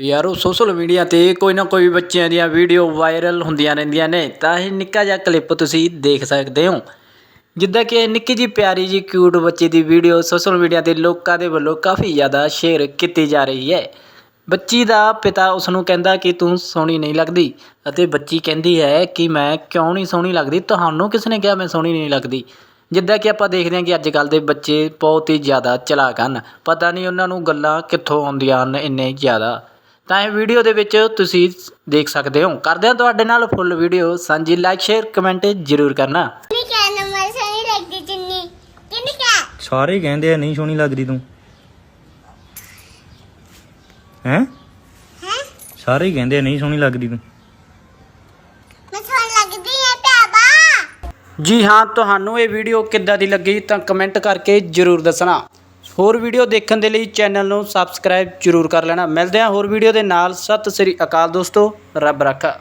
ਯਾਰੋ social media ਤੇ ਕੋਈ ਨਾ ਕੋਈ ਬੱਚਿਆਂ ਦੀਆਂ ਵੀਡੀਓ ਵਾਇਰਲ ਹੁੰਦੀਆਂ ਰਹਿੰਦੀਆਂ ਨੇ, ਤਾਂ ਇਹ ਨਿੱਕਾ ਜਿਹਾ ਕਲਿੱਪ ਤੁਸੀਂ ਦੇਖ ਸਕਦੇ ਹੋ। ਜਿੱਦਾਂ ਕਿ ਨਿੱਕੀ ਜੀ ਪਿਆਰੀ ਜੀ ਕਿਊਟ ਬੱਚੀ ਦੀ ਵੀਡੀਓ ਸੋਸ਼ਲ ਮੀਡੀਆ ਤੇ ਲੋਕਾਂ ਦੇ ਵੱਲੋਂ ਕਾਫੀ ਜ਼ਿਆਦਾ ਸ਼ੇਅਰ ਕੀਤੀ ਜਾ ਰਹੀ ਹੈ। ਬੱਚੀ ਦਾ ਪਿਤਾ ਉਸ ਨੂੰ ਕਹਿੰਦਾ ਕਿ ਤੂੰ ਸੋਹਣੀ ਨਹੀਂ ਲੱਗਦੀ ਅਤੇ ਬੱਚੀ ਕਹਿੰਦੀ ਹੈ ਕਿ ਮੈਂ ਕਿਉਂ ਨਹੀਂ ਸੋਹਣੀ ਲੱਗਦੀ? ਤੁਹਾਨੂੰ ਕਿਸ ਨੇ ਕਿਹਾ ਮੈਂ ਸੋਹਣੀ ਨਹੀਂ ਲੱਗਦੀ? ਜਿੱਦਾਂ ਕਿ ਆਪਾਂ ਦੇਖਦੇ ਹਾਂ ਕਿ ਅੱਜ ਕੱਲ੍ਹ ਦੇ ਬੱਚੇ ਬਹੁਤ ਹੀ ਜ਼ਿਆਦਾ ਚਲਾਕ ਹਨ। ਪਤਾ ਨਹੀਂ ਉਹਨਾਂ ਨੂੰ ਗੱਲਾਂ ਕਿੱਥੋਂ ਆਉਂਦੀਆਂ ਹਨ ਇੰਨੇ ਜ਼ਿਆਦਾ। ਤਾਂ ਇਹ ਵੀਡੀਓ ਦੇ ਵਿੱਚ ਤੁਸੀਂ ਦੇਖ ਸਕਦੇ ਹੋ। ਕਰਦੇ ਹਾਂ ਤੁਹਾਡੇ ਨਾਲ ਫੁੱਲ ਵੀਡੀਓ। ਸਾਂਝੀ ਲਾਈਕ ਸ਼ੇਅਰ ਕਮੈਂਟ ਜ਼ਰੂਰ ਕਰਨਾ। ਕਿੰਨੀ ਕਾ ਨੰਬਰ ਸਹੀ ਲੱਗਦੀ ਚੁੰਨੀ? ਕਿੰਨੀ ਕਾ ਸਾਰੇ ਕਹਿੰਦੇ ਆ ਨਹੀਂ ਸੋਹਣੀ ਲੱਗਦੀ ਤੂੰ। ਹੈਂ? ਹੈ? ਸਾਰੇ ਹੀ ਕਹਿੰਦੇ ਆ ਨਹੀਂ ਸੋਹਣੀ ਲੱਗਦੀ ਤੂੰ। ਮੈਂ ਤੁਹਾਨੂੰ ਲੱਗਦੀ ਹੈ ਬਾਬਾ ਜੀ ਹਾਂ ਤੁਹਾਨੂੰ ਇਹ ਵੀਡੀਓ ਕਿੱਦਾਂ ਦੀ ਲੱਗੀ ਤਾਂ ਕਮੈਂਟ ਕਰਕੇ ਜ਼ਰੂਰ ਦੱਸਣਾ। ਹੋਰ ਵੀਡੀਓ ਦੇਖਣ ਦੇ ਲਈ ਚੈਨਲ ਨੂੰ ਸਬਸਕ੍ਰਾਈਬ ਜ਼ਰੂਰ ਕਰ ਲੈਣਾ। ਮਿਲਦੇ ਹਾਂ ਹੋਰ ਵੀਡੀਓ ਦੇ ਨਾਲ। ਸਤਿ ਸ੍ਰੀ ਅਕਾਲ ਦੋਸਤੋ। ਰੱਬ ਰੱਖਾ।